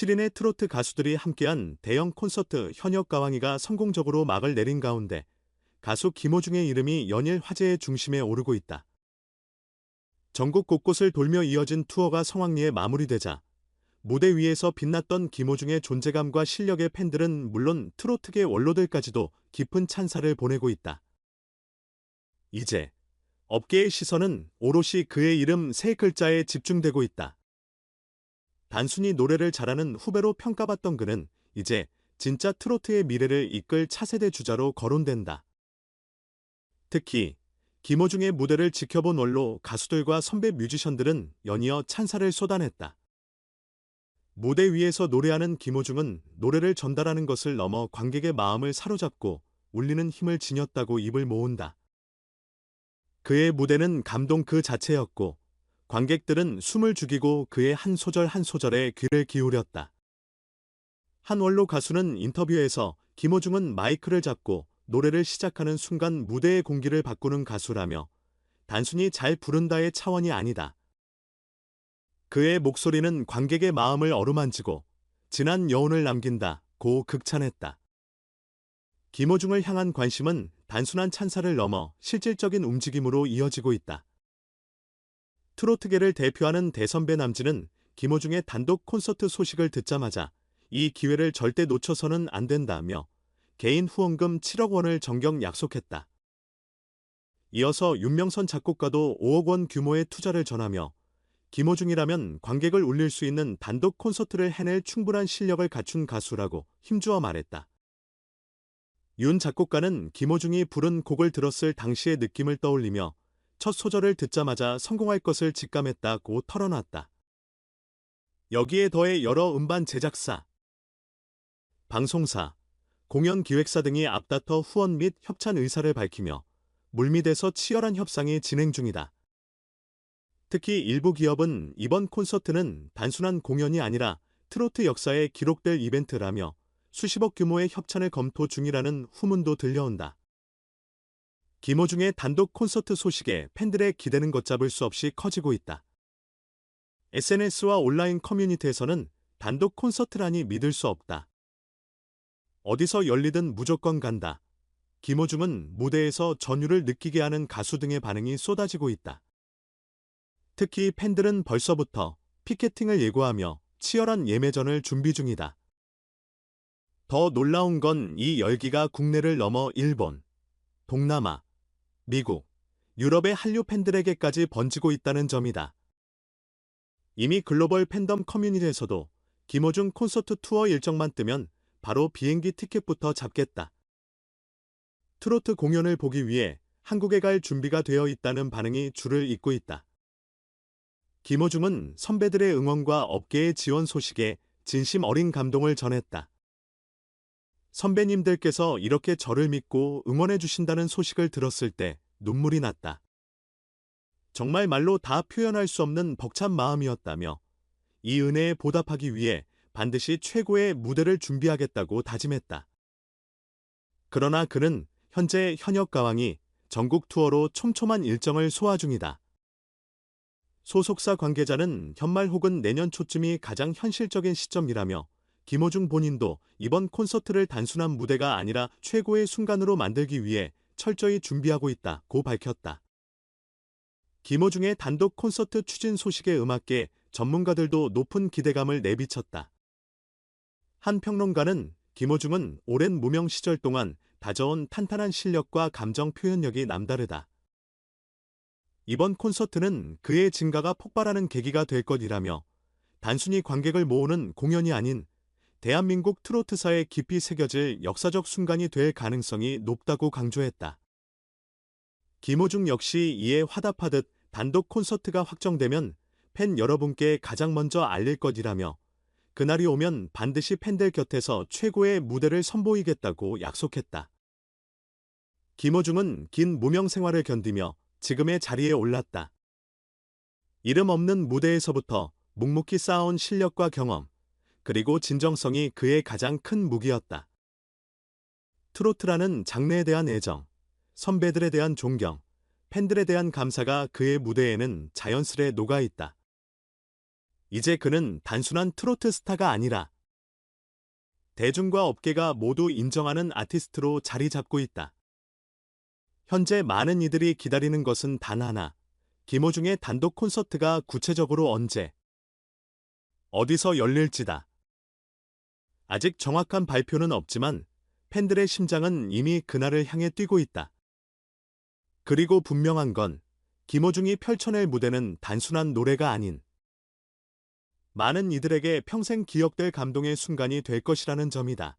7인의 트로트 가수들이 함께한 대형 콘서트 현역 가왕이가 성공적으로 막을 내린 가운데 가수 김호중의 이름이 연일 화제의 중심에 오르고 있다. 전국 곳곳을 돌며 이어진 투어가 성황리에 마무리되자 무대 위에서 빛났던 김호중의 존재감과 실력의 팬들은 물론 트로트계 원로들까지도 깊은 찬사를 보내고 있다. 이제 업계의 시선은 오롯이 그의 이름 세 글자에 집중되고 있다. 단순히 노래를 잘하는 후배로 평가받던 그는 이제 진짜 트로트의 미래를 이끌 차세대 주자로 거론된다. 특히 김호중의 무대를 지켜본 원로 가수들과 선배 뮤지션들은 연이어 찬사를 쏟아냈다. 무대 위에서 노래하는 김호중은 노래를 전달하는 것을 넘어 관객의 마음을 사로잡고 울리는 힘을 지녔다고 입을 모은다. 그의 무대는 감동 그 자체였고 관객들은 숨을 죽이고 그의 한 소절 한 소절에 귀를 기울였다. 한 원로 가수는 인터뷰에서 김호중은 마이크를 잡고 노래를 시작하는 순간 무대의 공기를 바꾸는 가수라며 단순히 잘 부른다의 차원이 아니다. 그의 목소리는 관객의 마음을 어루만지고 진한 여운을 남긴다 고 극찬했다. 김호중을 향한 관심은 단순한 찬사를 넘어 실질적인 움직임으로 이어지고 있다. 트로트계를 대표하는 대선배 남진은 김호중의 단독 콘서트 소식을 듣자마자 이 기회를 절대 놓쳐서는 안 된다며 개인 후원금 7억 원을 정경 약속했다. 이어서 윤명선 작곡가도 5억 원 규모의 투자를 전하며 김호중이라면 관객을 울릴 수 있는 단독 콘서트를 해낼 충분한 실력을 갖춘 가수라고 힘주어 말했다. 윤 작곡가는 김호중이 부른 곡을 들었을 당시의 느낌을 떠올리며 첫 소절을 듣자마자 성공할 것을 직감했다고 털어놨다. 여기에 더해 여러 음반 제작사, 방송사, 공연 기획사 등이 앞다퉈 후원 및 협찬 의사를 밝히며 물밑에서 치열한 협상이 진행 중이다. 특히 일부 기업은 이번 콘서트는 단순한 공연이 아니라 트로트 역사에 기록될 이벤트라며 수십억 규모의 협찬을 검토 중이라는 후문도 들려온다. 김호중의 단독 콘서트 소식에 팬들의 기대는 걷잡을 수 없이 커지고 있다. SNS와 온라인 커뮤니티에서는 단독 콘서트라니 믿을 수 없다. 어디서 열리든 무조건 간다. 김호중은 무대에서 전율을 느끼게 하는 가수 등의 반응이 쏟아지고 있다. 특히 팬들은 벌써부터 피켓팅을 예고하며 치열한 예매전을 준비 중이다. 더 놀라운 건 이 열기가 국내를 넘어 일본, 동남아, 미국, 유럽의 한류 팬들에게까지 번지고 있다는 점이다. 이미 글로벌 팬덤 커뮤니티에서도 김호중 콘서트 투어 일정만 뜨면 바로 비행기 티켓부터 잡겠다. 트로트 공연을 보기 위해 한국에 갈 준비가 되어 있다는 반응이 줄을 잇고 있다. 김호중은 선배들의 응원과 업계의 지원 소식에 진심 어린 감동을 전했다. 선배님들께서 이렇게 저를 믿고 응원해 주신다는 소식을 들었을 때 눈물이 났다. 정말 말로 다 표현할 수 없는 벅찬 마음이었다며 이 은혜에 보답하기 위해 반드시 최고의 무대를 준비하겠다고 다짐했다. 그러나 그는 현재 현역 가왕이 전국 투어로 촘촘한 일정을 소화 중이다. 소속사 관계자는 연말 혹은 내년 초쯤이 가장 현실적인 시점이라며 김호중 본인도 이번 콘서트를 단순한 무대가 아니라 최고의 순간으로 만들기 위해 철저히 준비하고 있다고 밝혔다. 김호중의 단독 콘서트 추진 소식의 음악계 전문가들도 높은 기대감을 내비쳤다. 한 평론가는 김호중은 오랜 무명 시절 동안 다져온 탄탄한 실력과 감정 표현력이 남다르다. 이번 콘서트는 그의 증가가 폭발하는 계기가 될 것이라며 단순히 관객을 모으는 공연이 아닌 대한민국 트로트사에 깊이 새겨질 역사적 순간이 될 가능성이 높다고 강조했다. 김호중 역시 이에 화답하듯 단독 콘서트가 확정되면 팬 여러분께 가장 먼저 알릴 것이라며 그날이 오면 반드시 팬들 곁에서 최고의 무대를 선보이겠다고 약속했다. 김호중은 긴 무명 생활을 견디며 지금의 자리에 올랐다. 이름 없는 무대에서부터 묵묵히 쌓아온 실력과 경험, 그리고 진정성이 그의 가장 큰 무기였다. 트로트라는 장르에 대한 애정, 선배들에 대한 존경, 팬들에 대한 감사가 그의 무대에는 자연스레 녹아있다. 이제 그는 단순한 트로트 스타가 아니라 대중과 업계가 모두 인정하는 아티스트로 자리 잡고 있다. 현재 많은 이들이 기다리는 것은 단 하나. 김호중의 단독 콘서트가 구체적으로 언제, 어디서 열릴지다. 아직 정확한 발표는 없지만 팬들의 심장은 이미 그날을 향해 뛰고 있다. 그리고 분명한 건 김호중이 펼쳐낼 무대는 단순한 노래가 아닌 많은 이들에게 평생 기억될 감동의 순간이 될 것이라는 점이다.